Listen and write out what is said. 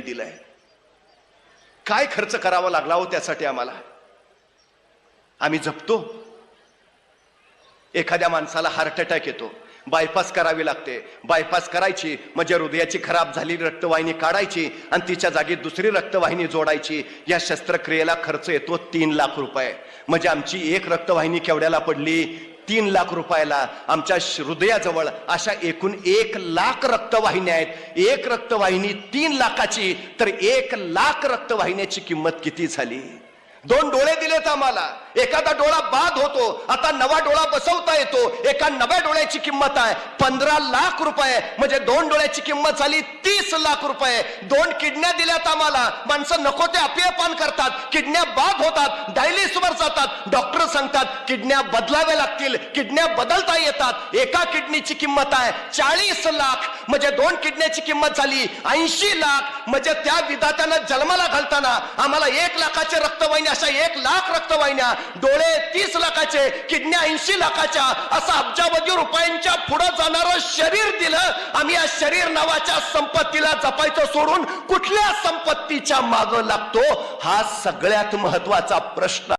दिलाय. काय खर्च करावा लागला हो त्यासाठी आम्हाला? आम्ही जपतो. एखाद्या माणसाला हार्ट अटॅक येतो. बायपास करावी लागते. बायपास करायची म्हणजे हृदयाची खराब झालेली रक्तवाहिनी काढायची आणि तिच्या जागी दुसरी रक्तवाहिनी जोडायची. या शस्त्रक्रियेला खर्च येतो तीन लाख रुपये. म्हणजे आमची एक रक्तवाहिनी केवढ्याला पडली? तीन लाख रुपयाला आमच्या हृदयाजवळ अशा एकूण एक लाख रक्तवाहिन्या आहेत. एक रक्तवाहिनी तीन लाखाची तर एक लाख रक्तवाहिन्याची किंमत किती झाली? दोन डोळे दिलेत आम्हाला. एखादा डोळा बाद होतो आता नवा डोळा बसवता येतो. एका नव्या डोळ्याची किंमत आहे पंधरा लाख रुपये. म्हणजे दोन डोळ्याची किंमत झाली तीस लाख रुपये. दोन किडन्या दिल्यात आम्हाला. माणसं नको ते अपियपान करतात. किडन्या बाद होतात डायलिसवर जातात. डॉक्टर सांगतात किडन्या बदलाव्या लागतील किडन्या बदलता येतात. एका किडनीची किंमत आहे चाळीस लाख. म्हणजे दोन किडन्याची किंमत झाली ऐंशी लाख. म्हणजे त्या विधात्यानं जन्माला घालताना आम्हाला एक लाखाचे रक्तवाहिनी अशा एक लाख रक्तवाहिन्या डोळे तीस लाखाचे किडन्या ऐंशी लाखाच्या असं अब्जावधी रुपयांच्या पुढे जाणारं शरीर दिलं आम्ही या शरीर नावाच्या संपत्तीला जपायचं सोडून कुठल्या संपत्तीच्या माग लागतो? हा सगळ्यात महत्त्वाचा प्रश्न.